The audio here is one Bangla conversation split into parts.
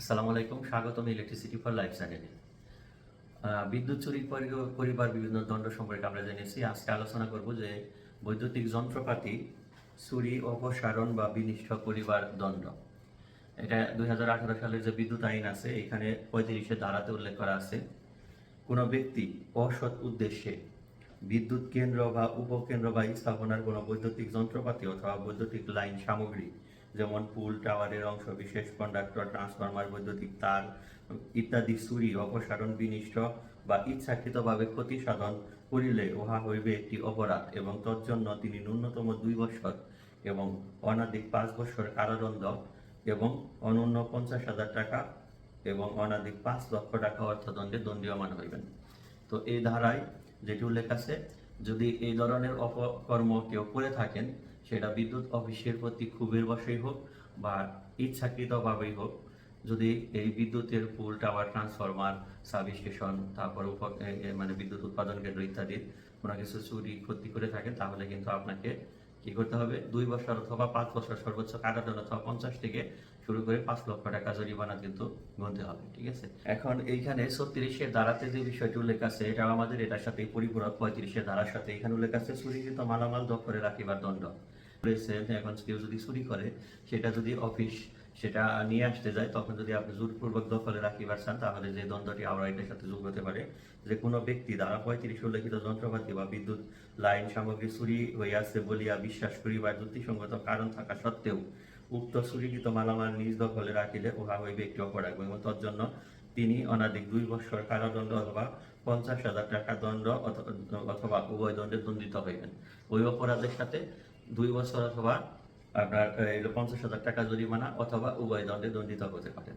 আসসালামু আলাইকুম, স্বাগতম ইলেকট্রিসিটি ফর লাইফ চ্যানেলে বিদ্যুৎ চুরি পরি- করিবার বিভিন্ন দণ্ড সম্পর্কে আমরা জেনেছি। আজকে আলোচনা করব যে বৈদ্যুতিক যন্ত্রপাতি চুরি, অপসারণ বা বিনিষ্ট করিবার দণ্ড। এটা দুই হাজার আঠারো সালের যে বিদ্যুৎ আইন আছে, এখানে পঁয়ত্রিশে ধারাতে উল্লেখ করা আছে। কোনো ব্যক্তি অসৎ উদ্দেশ্যে বিদ্যুৎ কেন্দ্র বা উপকেন্দ্র বা স্থাপনার কোনো বৈদ্যুতিক যন্ত্রপাতি অথবা বৈদ্যুতিক লাইন সামগ্রী, যেমন পুল, টাওয়ারের অংশ, বিশেষ কন্ডাক্টর ট্রান্সফরমার বৈদ্যুতিক তার ইত্যাদি চুরি অপসারণ বিনিষ্ট বা ইচ্ছাকৃতভাবে ক্ষতি সাধন করিলে উহা হইবে একটি অপরাধ এবং তজ্জন্য তিনি ন্যূনতম দুই বছর এবং অনাধিক পাঁচ বছর কারাদণ্ড এবং অনন্য পঞ্চাশ হাজার টাকা এবং অনাধিক পাঁচ লক্ষ টাকা অর্থদণ্ডে দণ্ডীয়মান হইবেন। তো এই ধারায় যেটি উল্লেখ আছে, যদি এই ধরনের অপকর্ম কেউ করে থাকেন, সেটা বিদ্যুৎ অফিসের প্রতি ক্ষোভের বশেই হোক বা ইচ্ছাকৃতভাবেই হোক, যদি এই বিদ্যুতের pole, tower, transformer sub station তারপর মানে বিদ্যুৎ উৎপাদন কেন্দ্র ইত্যাদির কোনো কিছু চুরি, ক্ষতি করে থাকেন, তাহলে কিন্তু আপনাকে কি করতে হবে? দুই বছর অথবা পাঁচ বছর সর্বোচ্চ কারাদণ্ড অথবা পঞ্চাশ থেকে শুরু করে পাঁচ লক্ষ টাকা জরিমানা কিন্তু গুনতে হবে, ঠিক আছে? এখন এইখানে ছত্রিশের দ্বারাতে যে বিষয়টি উল্লেখ আছে এটা আমাদের এটার সাথে পরিপূরক, পঁয়ত্রিশের দ্বারার সাথে। এখানে উল্লেখ আছে, চুরিকৃত মালামাল দখলে রাখিবার দণ্ড। এখন কেউ যদি চুরি করে, সেটা যদি অফিস সেটা নিয়ে আসতে যায়, তখন যদি আপনি জোরপূর্বক দখলে রাখিবার চান, তাহলে যে দ্বন্দ্বটি আমরা এটার সাথে যোগ হতে পারে যে কোনো ব্যক্তি দ্বারা পঁয়ত্রিশ উল্লেখিত যন্ত্রপাতি বা বিদ্যুৎ লাইন সামগ্রী চুরি হইয়াছে বলিয়া বিশ্বাস করি বা যুক্তিসঙ্গত কারণ থাকা সত্ত্বেও উক্ত চুরিকৃত মালামাল নিজ দখলে রাখিলে উহা হইবে একটি অপরাধ এবং তজ্জন্য তিনি অনাধিক দুই বছর কারাদণ্ড অথবা পঞ্চাশ হাজার টাকা দণ্ড অথবা উভয় দণ্ডে দণ্ডিত হইবেন। ওই অপরাধের সাথে দুই বছর অথবা আপনার পঞ্চাশ হাজার টাকা জরিমানা অথবা উভয় দণ্ডে দণ্ডিত হতে পারেন।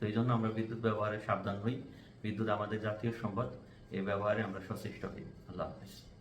তো এই জন্য আমরা বিদ্যুৎ ব্যবহারে সাবধান হই। বিদ্যুৎ আমাদের জাতীয় সম্পদ। এই ব্যবহারে আমরা সচেষ্ট হই। আল্লাহ হাফিজ।